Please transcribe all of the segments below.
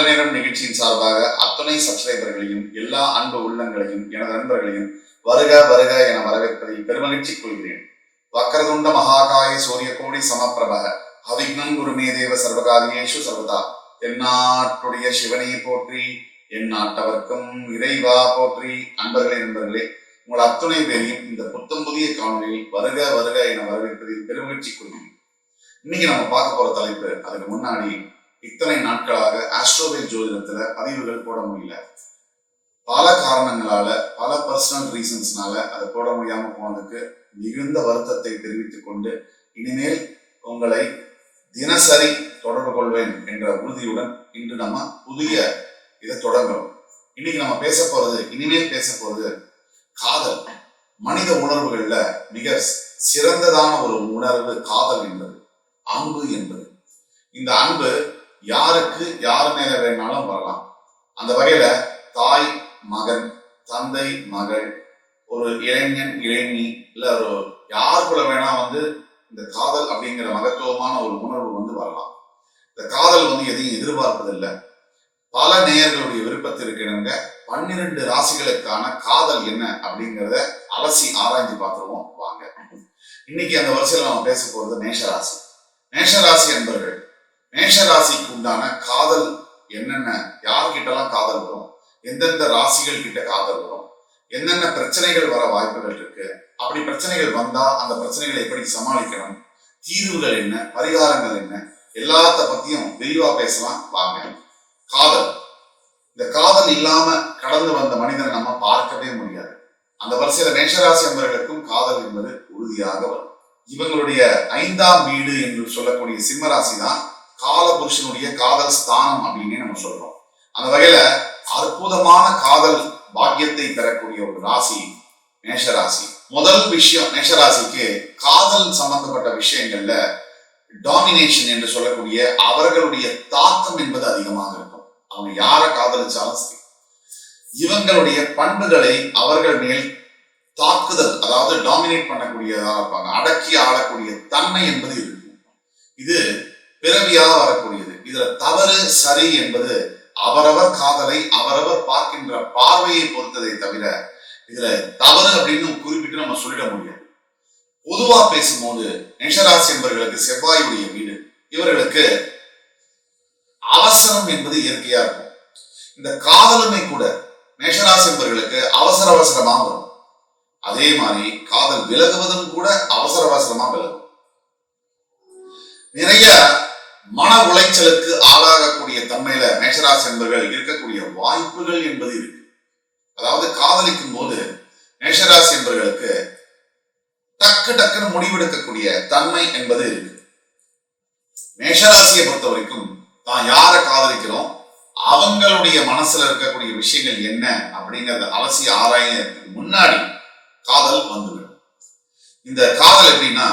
நல்ல நேரம் நிகழ்ச்சியின் சார்பாக அத்துணை சப்ஸ்கிரைபர்களையும் எல்லா அன்பு உள்ளங்களையும் எனது நண்பர்களையும் வருக வருக என வரவேற்பதை பெருமகிழ்ச்சி கொள்கிறேன். வக்கரதுண்ட மகாகாய சூரிய கோடி சமப்பிரபக அவிக்னம் குருமே தேவ சர்வகாரியேஷு சர்வதா. தென்னாட்டுடைய சிவனையை போற்றி என் நாட்டவர்க்கும் இறைவா போற்றி. அன்பர்களே நண்பர்களே உங்கள் அத்துணை பேரையும் இந்த புத்தம் புதிய காணொலியில் வருக வருக என வரவேற்பதில் பெருமகிழ்ச்சி கொள்கிறேன். இன்னைக்கு நம்ம பார்க்க போற தலைப்பு அதுக்கு முன்னாடி இத்தனை நாட்களாக ஆஸ்ட்ரோவேல் ஜோதிடத்துல பதிவுகள் போட முடியல. பல காரணங்களால பல பர்சனல் ரீசன்ஸ்னால அதை போட முடியாம போனதுக்கு மிகுந்த வருத்தத்தை தெரிவித்துக் கொண்டு இனிமேல் உங்களை தினசரி தொடர்பு கொள்வேன் என்ற உறுதியுடன் இன்று நம்ம புதிய இதை தொடங்குறோம். இன்னைக்கு நம்ம பேச போறது இனிமேல் பேச போறது காதல். மனித உணர்வுகள்ல மிக சிறந்ததான ஒரு உணர்வு காதல் என்பது அன்பு என்பது. இந்த அன்பு யாருக்கு யார் மேல வேணாலும் வரலாம். அந்த வகையில தாய் மகன் தந்தை மகள் ஒரு இளைஞன் இளைஞி இல்ல ஒரு யாருக்குள்ள வேணா வந்து இந்த காதல் அப்படிங்கிற மகத்துவமான ஒரு உணர்வு வந்து வரலாம். இந்த காதல் வந்து எதையும் எதிர்பார்ப்பதில்லை. பல நேயர்களுடைய விருப்பத்திற்கு இணங்க பன்னிரண்டு ராசிகளுக்கான காதல் என்ன அப்படிங்கிறத அலசி ஆராய்ஞ்சு பார்த்துருவோம். வாங்க. இன்னைக்கு அந்த வரிசையில் நம்ம பேச போறது மேஷராசி. மேஷராசி என்பர்கள் மேஷராசிக்கு உண்டான காதல் என்னென்ன? யார்கிட்டலாம் காதல் வரும்? எந்தெந்த ராசிகள் கிட்ட காதல் வரும்? என்னென்ன பிரச்சனைகள் வர வாய்ப்புகள் இருக்கு? அப்படி பிரச்சனைகள் வந்தா அந்த பிரச்சனைகளை எப்படி சமாளிக்கணும்? தீர்வுகள் என்ன? பரிகாரங்கள் என்ன? எல்லாத்த பத்தியும் விரிவா பேசலாம். வாங்க. காதல். இந்த காதல் இல்லாம கடந்து வந்த மனிதனை நம்ம பார்க்கவே முடியாது. அந்த வரிசையில மேஷராசி அன்பர்களுக்கும் காதல் என்பது உறுதியாக வரும். இவங்களுடைய ஐந்தாம் வீடு என்று சொல்லக்கூடிய சிம்மராசி தான் கால புருஷனுடைய காதல் ஸ்தானம் அப்படின்னு நம்ம சொல்றோம். அந்த வகையில அற்புதமான காதல் பாக்கியத்தை பெறக்கூடிய ஒரு ராசி மேஷராசி. முதல் விஷயம் மேஷராசிக்கு காதல் சம்பந்தப்பட்ட விஷயங்கள்ல டாமினேஷன் என்று சொல்லக்கூடிய அவர்களுடைய தாக்கம் என்பது அதிகமாக இருக்கும். அவங்க யாரை காதலிச்சாலும் சரி. இவங்களுடைய பண்புகளை அவர்கள் மேல் தாக்குதல் அதாவது டாமினேட் பண்ணக்கூடியதாக இருப்பாங்க. அடக்கி ஆளக்கூடிய தன்மை என்பது இருக்கும். இது பிறவியாக வரக்கூடியது. இதுல தவறு சரி என்பது அவரவர் காதலை அவரவர் பார்க்கின்ற பார்வையை பொறுத்ததை தவிர இதுல தவறு அப்படின்னு குறிப்பிட்டு நம்ம சொல்லிட முடியாது. பொதுவா பேசும்போது நிஷராசி என்பவர்களுக்கு செவ்வாயுடைய வீடு. இவர்களுக்கு அவசரம் என்பது இயற்கையா இருக்கும். இந்த காதலுமே கூட மேஷராசி என்பவர்களுக்கு அவசர அவசரமா வரும். அதே மாதிரி காதல் விலகுவதும் கூட அவசர அவசரமா விலகும். நிறைய மன உளைச்சலுக்கு ஆளாகக்கூடிய தன்மையில மேஷராசி என்பவர்கள் இருக்கக்கூடிய வாய்ப்புகள் என்பது இருக்கு. அதாவது காதலிக்கும் போது மேஷராசி என்பவர்களுக்கு டக்கு டக்குன்னு முடிவெடுக்கக்கூடிய தன்மை என்பது இருக்கு. மேஷராசியை பொறுத்த வரைக்கும் தான் யாரை காதலிக்கிறோம் அவங்களுடைய மனசுல இருக்கக்கூடிய விஷயங்கள் என்ன அப்படிங்கறத அலசி ஆராயத்துக்கு முன்னாடி காதல் வந்துவிடும். இந்த காதல் எப்படின்னா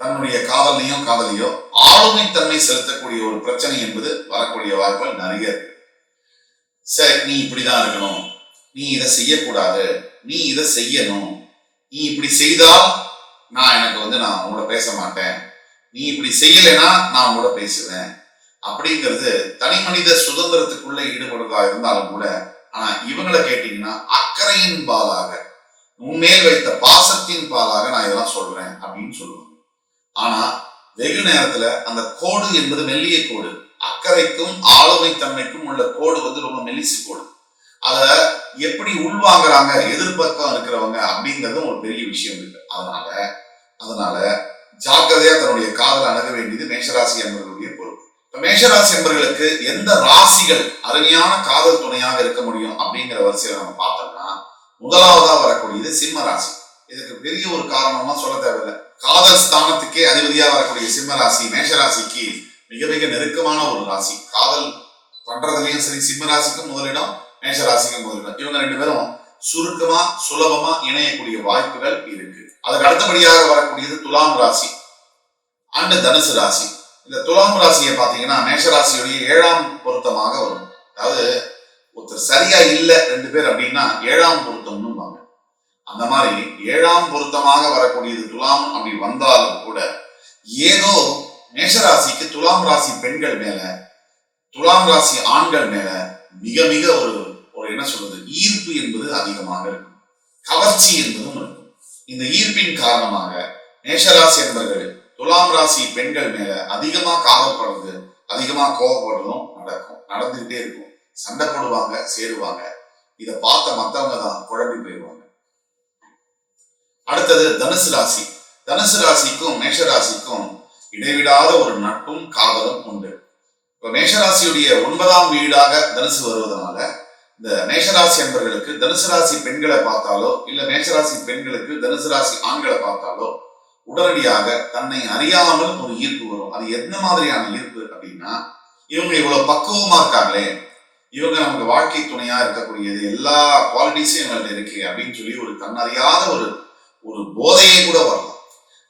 தன்னுடைய காதலையும் காதலையோ ஆளுமை தன்மை செலுத்தக்கூடிய ஒரு பிரச்சனை என்பது வரக்கூடிய வாய்ப்புகள் நிறைய இருக்கு. சரி நீ இப்படிதான் இருக்கணும். நீ இதை செய்யக்கூடாது. நீ இதை செய்யணும். நீ இப்படி செய்தால் நான் எனக்கு வந்து நான் உங்களோட பேச மாட்டேன். நீ இப்படி செய்யலைன்னா நான் உங்களோட பேசுவேன். அப்படிங்கிறது தனி மனித சுதந்திரத்துக்குள்ள ஈடுபடுவதா இருந்தாலும் கூட ஆனா இவங்களை கேட்டீங்கன்னா அக்கறையின் பாலாக உன்மேல் வைத்த பாசத்தின் பாலாக நான் இதெல்லாம் சொல்றேன் அப்படின்னு சொல்லுவேன் ஆனா வெகு நேரத்துல அந்த கோடு என்பது மெல்லிய கோடு. அக்கறைக்கும் ஆளுமை தன்மைக்கும் உள்ள கோடு வந்து ரொம்ப மெலிசு கோடு. அத எப்படி உள்வாங்குறாங்க எதிர்பக்கம் இருக்கிறவங்க அப்படிங்கறதும் ஒரு பெரிய விஷயம் இருக்கு. அதனால அதனால ஜாக்கிரதையா தன்னுடைய காதல் அணுக வேண்டியது மேஷராசி என்பவர்களுடைய பொறுப்பு. இப்ப மேஷராசி என்பவர்களுக்கு எந்த ராசிகள் அருமையான காதல் துணையாக இருக்க முடியும் அப்படிங்கிற வரிசையில நம்ம பார்த்தோம்னா முதலாவதா வரக்கூடியது சிம்ம ராசி. இதுக்கு பெரிய ஒரு காரணமா சொல்ல தேவையில்லை. காதல் ஸ்தானத்துக்கே அதிபதியா வரக்கூடிய சிம்ம ராசி மேஷராசிக்கு மிக மிக நெருக்கமான ஒரு ராசி. காதல் பண்றதுலயும் சரி சிம்ம ராசிக்கும் முதலிடம் மேஷராசிக்கும் முதலிடம். இவங்க ரெண்டு பேரும் சுருக்கமா சுலபமா இணையக்கூடிய வாய்ப்புகள் இருக்கு. அதுக்கு அடுத்தபடியாக வரக்கூடியது துலாம் ராசி அண்டு தனுசு ராசி. இந்த துலாம் ராசியை பார்த்தீங்கன்னா மேஷராசியுடைய ஏழாம் பொருத்தமாக வரும். அதாவது ஒருத்தர் சரியா இல்லை ரெண்டு பேர் அப்படின்னா ஏழாம் பொருத்தம் அந்த மாதிரி ஏழாம் பொருத்தமாக வரக்கூடியது துலாம் அப்படி வந்தாலும் கூட ஏதோ மேஷராசிக்கு துலாம் ராசி பெண்கள் மேல துலாம் ராசி ஆண்கள் மேல மிக மிக ஒரு ஒரு என்ன சொல்றது ஈர்ப்பு என்பது அதிகமாக இருக்கும். கவர்ச்சி என்பதும் இருக்கும். இந்த ஈர்ப்பின் காரணமாக மேஷராசி என்பர்கள் துலாம் ராசி பெண்கள் மேல அதிகமா காவல்படுறது அதிகமா கோபப்படுறதும் நடக்கும். நடந்துகிட்டே இருக்கும். சண்டை போடுவாங்க சேருவாங்க. இதை பார்த்த மத்தவங்க தான் குழம்பி போயிடுவாங்க. அடுத்தது தனுசு ராசி. தனுசு ராசிக்கும் மேஷ ராசிக்கும் இடைவிடாத ஒரு நட்பும் காதலும் உண்டு. இப்ப மேஷராசியுடைய ஒன்பதாம் வீடாக தனுசு வருவதனால இந்த மேஷராசி என்பவர்களுக்கு தனுசு ராசி பெண்களை பார்த்தாலோ இல்ல மேஷராசி பெண்களுக்கு தனுசு ராசி ஆண்களை பார்த்தாலோ உடனடியாக தன்னை அறியாமல் ஒரு ஈர்ப்பு வரும். அது என்ன மாதிரியான ஈர்ப்பு அப்படின்னா இவங்க இவ்வளவு பக்குவமா இருக்காங்களே இவங்க நமக்கு வாழ்க்கை துணையா இருக்கக்கூடியது எல்லா குவாலிட்டிஸும் இவங்கள்ட்ட இருக்கு அப்படின்னு சொல்லி ஒரு தன்னறியாத ஒரு ஒரு போதையே கூட வரலாம்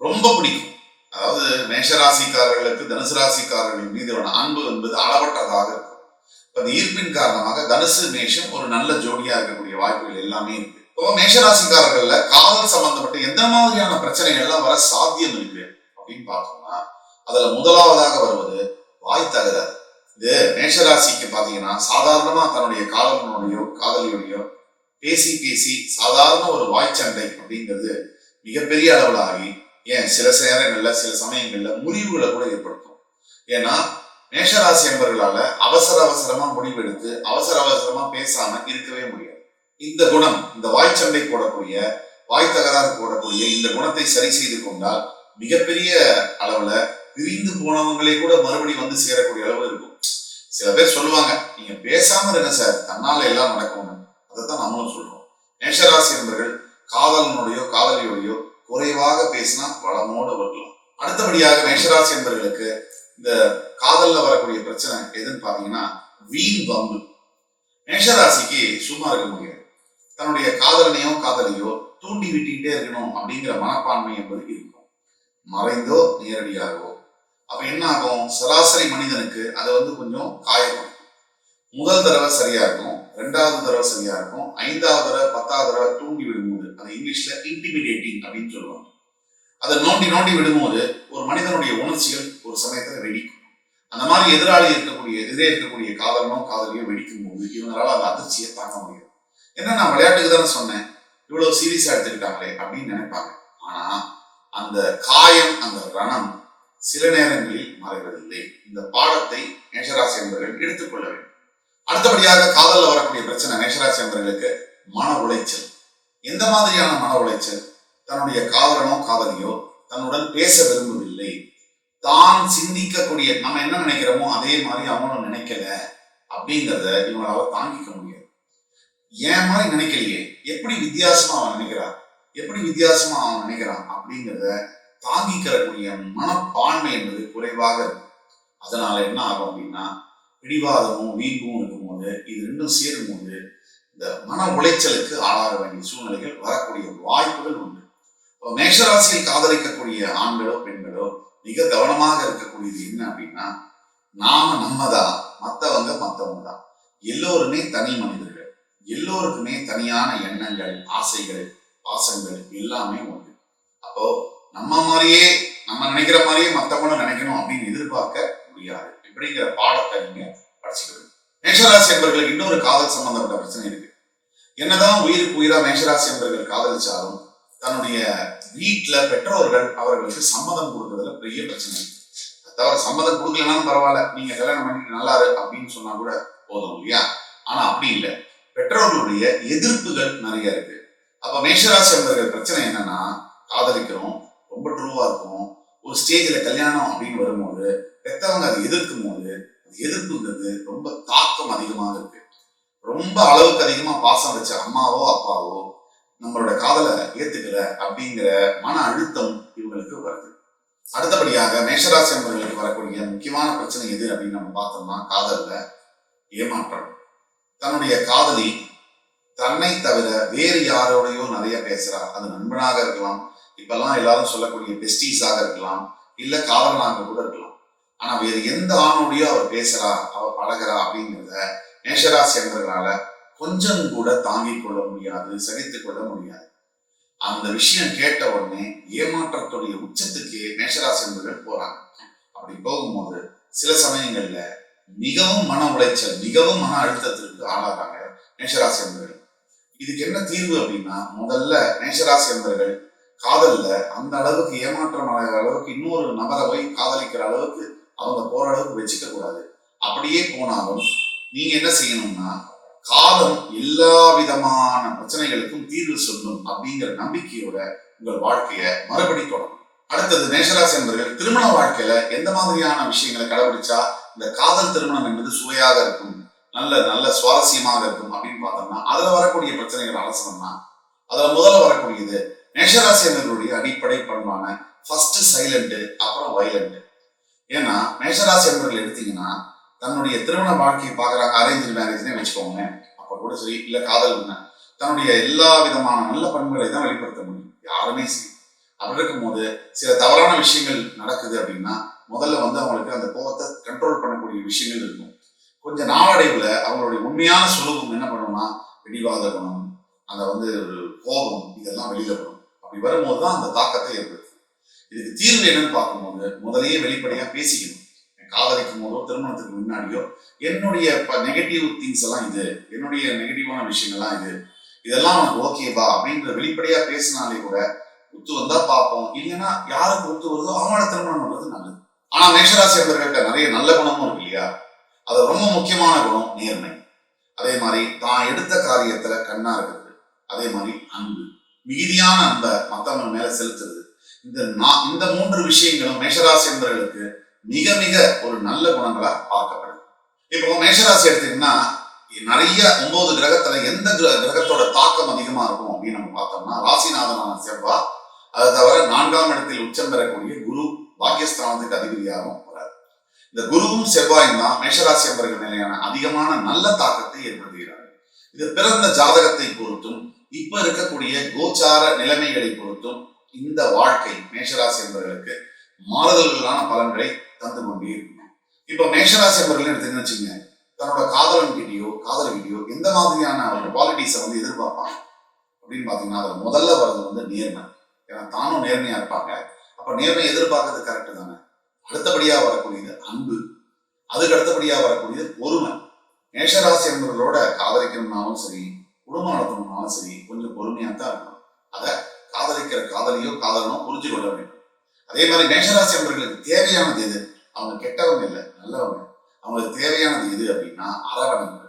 ரொம்ப பிடிக்கும். அதாவது மேஷராசிக்காரர்களுக்கு தனுசு ராசிக்காரர்கள் மீதான அன்பு என்பது அளவற்றதாக இருக்கும். இப்ப அந்த ஈர்ப்பின் காரணமாக தனுசு மேஷம் ஒரு நல்ல ஜோடியா இருக்கக்கூடிய வாய்ப்புகள் எல்லாமே இருக்கு. இப்போ மேஷராசிக்காரர்கள்ல காதல் சம்பந்தப்பட்ட எந்த மாதிரியான பிரச்சனைகள் எல்லாம் வர சாத்தியம் இருக்கு அப்படின்னு பார்த்தோம்னா அதுல முதலாவதாக வருவது வாய் தகராறு. இது மேஷராசிக்கு பாத்தீங்கன்னா சாதாரணமா தன்னுடைய காதலனுடையோ காதலியுடையோ பேசி பேசி சாதாரண ஒரு வாய்ச்சண்டை அப்படிங்கிறது மிகப்பெரிய அளவில் ஆகி ஏன் சில நேரங்கள்ல சில சமயங்கள்ல முறிவுகளை கூட ஏற்படுத்தும். ஏன்னா மேஷராசி என்பவர்களால அவசர அவசரமா முடிவெடுத்து அவசர அவசரமா பேசாம இருக்கவே முடியாது. இந்த குணம் இந்த வாய்ச்சண்டை போடக்கூடிய வாய் தகராறு போடக்கூடிய இந்த குணத்தை சரி செய்து கொண்டால் மிகப்பெரிய அளவுல பிரிந்து போனவங்களே கூட மறுபடி வந்து சேரக்கூடிய அளவு இருக்கும். சில பேர் சொல்லுவாங்க நீங்க பேசாம இருங்க சார் தன்னால எல்லாம் அதைத்தான் நம்மளும் சொல்றோம். மேஷராசி என்பர்கள் காதலனுடையோ காதலியோடையோ குறைவாக பேசினா வளமோடு வரலாம் அடுத்தபடியாக மேஷராசி என்பர்களுக்கு இந்த காதல்ல வரக்கூடிய பிரச்சனை எதுன்னு பாத்தீங்கன்னா வீண் வம்பு. மேஷராசிக்கு சும்மா இருக்க முடியாது. தன்னுடைய காதலனையோ காதலியோ தூண்டி விட்டுக்கிட்டே இருக்கணும் அப்படிங்கிற மனப்பான்மை என்பது இருக்கும். மறைந்தோ நேரடியாகவோ. அப்ப என்ன ஆகும்? சராசரி மனிதனுக்கு அதை வந்து கொஞ்சம் காயப்படும் முதல் தடவை சரியா இருக்கும். ரெண்டாவது தடவை சரியா இருக்கும். ஐந்தாவது தடவை பத்தாவது தடவை தூண்டி விடும்போது அது இங்கிலீஷ்ல இன்டிமிடேட்டிங் அப்படின்னு சொல்லுவாங்க. அதை நோண்டி நோண்டி விடும்போது ஒரு மனிதனுடைய உணர்ச்சிகள் ஒரு சமயத்துல வெடிக்கும். அந்த மாதிரி எதிராளி இருக்கக்கூடிய எதிரே இருக்கக்கூடிய காதலனோ காதலியோ வெடிக்கும் போது இவங்களால அந்த அதிர்ச்சியை தாங்க முடியும் என்ன நான் விளையாட்டுக்கு தானே சொன்னேன். இவ்வளவு சீரியஸா எடுத்துக்கிட்டாங்களே அப்படின்னு நினைப்பாங்க. ஆனா அந்த காயம் அந்த ரணம் சில நேரங்களில் மறைவதில்லை. இந்த பாடத்தை மேஷராசி என்பவர்கள் எடுத்துக்கொள்ள வேண்டும். அடுத்தபடியாக காதல்ல வரக்கூடிய பிரச்சனை மேஷராசி என்பவர்களுக்கு மன உளைச்சல். எந்த மாதிரியான மன உளைச்சல்? தன்னுடைய காதலனோ காதலியோ தன்னுடன் பேச விரும்பவில்லை. தான் சிந்திக்கக்கூடிய நம்ம என்ன நினைக்கிறோமோ அதே மாதிரி அவனும் நினைக்கல அப்படிங்கிறத இவங்களால தாங்கிக்க முடியாது. ஏன் மாதிரி நினைக்கலையே? எப்படி வித்தியாசமா அவன் நினைக்கிறான்? எப்படி வித்தியாசமா அவன் நினைக்கிறான் அப்படிங்கிறத தாங்கிக்கிறக்கூடிய மனப்பான்மை என்பது குறைவாக இருக்கும் அதனால என்ன ஆகும் அப்படின்னா பிடிவாதமும் வீம்பும் போது இது ரெண்டும் சேரும் போது இந்த மன உளைச்சலுக்கு ஆளாக வேண்டிய சூழ்நிலைகள் வரக்கூடிய வாய்ப்புகள் உண்டு. இப்போ மேஷராசியில் காதலிக்கக்கூடிய ஆண்களோ பெண்களோ மிக கவனமாக இருக்கக்கூடியது என்ன அப்படின்னா நாம நம்மதான் மற்றவங்க மற்றவங்க தான் எல்லோருமே தனி மனிதர்கள். எல்லோருக்குமே தனியான எண்ணங்கள் ஆசைகள் பாசங்கள் எல்லாமே உண்டு. அப்போ நம்ம மாதிரியே நம்ம நினைக்கிற மாதிரியே மற்றவங்களும் நினைக்கணும் அப்படின்னு எதிர்பார்க்க முடியாது. இப்படிங்கிற பாடத்தை நீங்க படிச்சுக்கணும். மேஷராசி என்பர்களுக்கு இன்னொரு காதல் சம்பந்தப்பட்ட பிரச்சனை இருக்கு. என்னதான் உயிருக்கு உயிரா மேஷராசி என்பர்கள் காதலிச்சாலும் தன்னுடைய வீட்டுல பெற்றோர்கள் அவர்களுக்கு சம்மதம் கொடுக்கறதுல பெரிய பிரச்சனை தவிர சம்மதம் கொடுக்கலனாலும் பரவாயில்ல நீங்க கல்யாணம் பண்ணிட்டு நல்லா இரு அப்படின்னு சொன்னா கூட போதும் இல்லையா? ஆனா அப்படி இல்லை. பெற்றோர்களுடைய எதிர்ப்புகள் நிறைய இருக்கு. அப்ப மேஷராசி என்பர்கள் பிரச்சனை என்னன்னா காதலிக்கிறோம் ரொம்ப ட்ரூவா இருக்கும் ஒரு ஸ்டேஜ்ல கல்யாணம் அப்படின்னு வரும்போது பெத்தவங்க அதை எதிர்க்கும் போது எதிர்ப்புங்கிறது ரொம்ப தாக்கம் அதிகமாக இருக்கு. ரொம்ப அளவுக்கு அதிகமா பாசம் வச்ச அம்மாவோ அப்பாவோ நம்மளோட காதலை ஏத்துக்கல அப்படிங்கிற மன அழுத்தம் இவங்களுக்கு வருது. அடுத்தபடியாக மேஷராசி என்பவர்களுக்கு வரக்கூடிய முக்கியமான பிரச்சனை எது அப்படின்னு நம்ம பார்த்தோம்னா காதல்ல ஏமாற்றம். தன்னுடைய காதலி தன்னை தவிர வேறு யாரோடையோ நிறைய பேசுறா. அது நண்பனாக இருக்கலாம். இப்பெல்லாம் எல்லாரும் சொல்லக்கூடிய பெஸ்டீஸாக இருக்கலாம். இல்ல காதலனாக கூட இருக்கலாம். ஆனா வேறு எந்த ஆணோடையோ அவர் பேசுறா அவர் பழகுறா அப்படிங்கிறத மேஷராசி என்பதனால கொஞ்சம் கூட தாங்கிக் கொள்ள முடியாது சகித்துக் கொள்ள முடியாது. அந்த விஷயம் கேட்ட உடனே ஏமாற்றத்துடைய உச்சத்துக்கு மேஷராசி என்பவர்கள் போறாங்க. அப்படி போகும்போது சில சமயங்கள்ல மிகவும் மன உளைச்சல் மிகவும் மன அழுத்தத்திற்கு ஆளாகிறாங்க மேஷராசி என்பர்கள். இதுக்கு என்ன தீர்வு அப்படின்னா முதல்ல மேஷராசி என்பர்கள் காதல்ல அந்த அளவுக்கு ஏமாற்றம் அடைகிற அளவுக்கு இன்னொரு நபரை போய் காதலிக்கிற அளவுக்கு அவங்க போற அளவுக்கு வச்சுக்க கூடாது. அப்படியே போனாலும் நீங்க என்ன செய்யணும்னா காலம் எல்லா விதமான பிரச்சனைகளுக்கும் தீர்வு சொல்லும் அப்படிங்கிற நம்பிக்கையோட உங்கள் வாழ்க்கைய மறுபடி தொடரும் அடுத்தது மேஷராசி என்பர்கள் திருமண வாழ்க்கையில எந்த மாதிரியான விஷயங்களை கடைபிடிச்சா இந்த காதல் திருமணம் என்பது சுவையாக இருக்கும் நல்ல நல்ல சுவாரஸ்யமாக இருக்கும் அப்படின்னு பார்த்தோம்னா அதுல வரக்கூடிய பிரச்சனைகள் அலசனம்னா அதுல முதல்ல வரக்கூடியது மேஷராசி என்பர்களுடைய அடிப்படை பண்பான ஃபர்ஸ்ட் சைலண்ட் அப்புறம் வைலண்ட் ஏன்னா மேஷராசி என்பவர்கள் எடுத்தீங்கன்னா தன்னுடைய திருமண வாழ்க்கையை பார்க்குறாங்க அரேஞ்ச் மேரேஜ்னே வச்சுக்கோங்க. அப்போ கூட சரி இல்லை காதல் தன்னுடைய எல்லா விதமான நல்ல பண்புகளை தான் வெளிப்படுத்த முடியும். யாருமே சரி. அப்படி இருக்கும்போது சில தவறான விஷயங்கள் நடக்குது அப்படின்னா முதல்ல வந்து அவங்களுக்கு அந்த கோபத்தை கண்ட்ரோல் பண்ணக்கூடிய விஷயங்கள் இருக்கும். கொஞ்சம் நாளடைவில் அவங்களுடைய உண்மையான சுலபம் என்ன பண்ணணும்னா பிடிவாத குணம் அந்த வந்து ஒரு கோபம் இதெல்லாம் வெளியில வரும். அப்படி வரும்போது தான் அந்த தாக்கத்தை ஏற்படுத்தும். இதுக்கு தீர்வு என்னன்னு பார்க்கும்போது முதலையே வெளிப்படையா பேசிக்கணும். காதலிக்கும் போதோ திருமணத்துக்கு முன்னாடியோ என்னுடைய நெகட்டிவ் திங்ஸ் எல்லாம் இது என்னுடைய நெகட்டிவான விஷயங்கள்லாம் இது இதெல்லாம் உனக்கு ஓகேவா அப்படின்ற வெளிப்படையா பேசினாலே கூட ஒத்து வந்தா பார்ப்போம். இல்லைன்னா யாருக்கு ஒத்து வருதோ அவங்கள திருமணம் பண்றது நல்லது. ஆனா மேஷராசி அவர்கள்ட்ட நிறைய நல்ல குணமும் இருக்கு இல்லையா? அது ரொம்ப முக்கியமான குணம் நேர்மை. அதே மாதிரி தான் எடுத்த காரியத்துல கண்ணா இருக்கிறது. அதே மாதிரி அன்பு. மிகுதியான அன்பை மத்தவங்க மேல செலுத்துறது. இந்த இந்த மூன்று விஷயங்களும் மேஷராசி என்பவர்களுக்கு மிக மிக ஒரு நல்ல குணங்களா பார்க்கப்படுது. இப்போ மேஷராசி எடுத்தீங்கன்னா நிறைய ஒன்பது கிரகத்துல எந்த கிரகத்தோட தாக்கம் அதிகமா இருக்கும் அப்படின்னு நம்ம பார்த்தோம்னா ராசிநாதனான செவ்வா அதை தவிர நான்காம் இடத்தில் உச்சம் பெறக்கூடிய குரு பாக்கியஸ்தானத்துக்கு அதிபதியாகவும் வராது இந்த குருவும் செவ்வாயும் தான் மேஷராசி என்பர்கள் நிலையான அதிகமான நல்ல தாக்கத்தை ஏற்படுத்துகிறார்கள் இது பிறந்த ஜாதகத்தை பொறுத்தும் இப்ப இருக்கக்கூடிய கோச்சார நிலைமைகளை பொறுத்தும் இந்த வாழ்க்கை மேஷராசி என்பவர்களுக்கு மாறுதல்களான பலன்களை தந்து கொண்டே இருக்கும். இப்ப மேஷராசி என்பவர்கள் எடுத்துன்னு வச்சுங்க? தன்னோட காதலன் வீடியோ காதல் வீடியோ எந்த மாதிரியான ஒரு குவாலிட்டிஸை வந்து எதிர்பார்ப்பாங்க? அப்படின்னு பாத்தீங்கன்னா அதுல முதல்ல வர்றது வந்து நேர்மை. ஏன்னா தானும் நேர்மையா இருப்பாங்க. அப்ப நேர்மை எதிர்பார்க்கறது கரெக்டு தானே? அடுத்தபடியா வரக்கூடியது அன்பு. அதுக்கு அடுத்தபடியா வரக்கூடியது பொறுமை. மேஷராசி என்பவர்களோட காதலிக்கணும்னாலும் சரி குடும்பம் நடத்தணும்னாலும் சரி கொஞ்சம் பொறுமையாக தான் இருக்கணும். அதை காதலிக்கிற காதலியோ காதலனோ புரிஞ்சு கொள்ள வேண்டும். அதே மாதிரி மேஷராசி அவர்களுக்கு தேவையானது எது? அவங்க கெட்டவங்க இல்லை நல்லவங்க. அவங்களுக்கு தேவையானது எது அப்படின்னா அரவணைப்பு.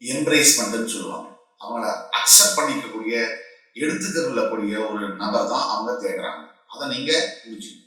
எம்ப்ரேஸ்மெண்ட்னு சொல்லுவாங்க. அவங்கள அக்செப்ட் பண்ணிக்கக்கூடிய எடுத்துக்கொள்ளக்கூடிய ஒரு நபர் தான் அவங்க தேடுறாங்க. அதை நீங்க புரிஞ்சுக்கணும்.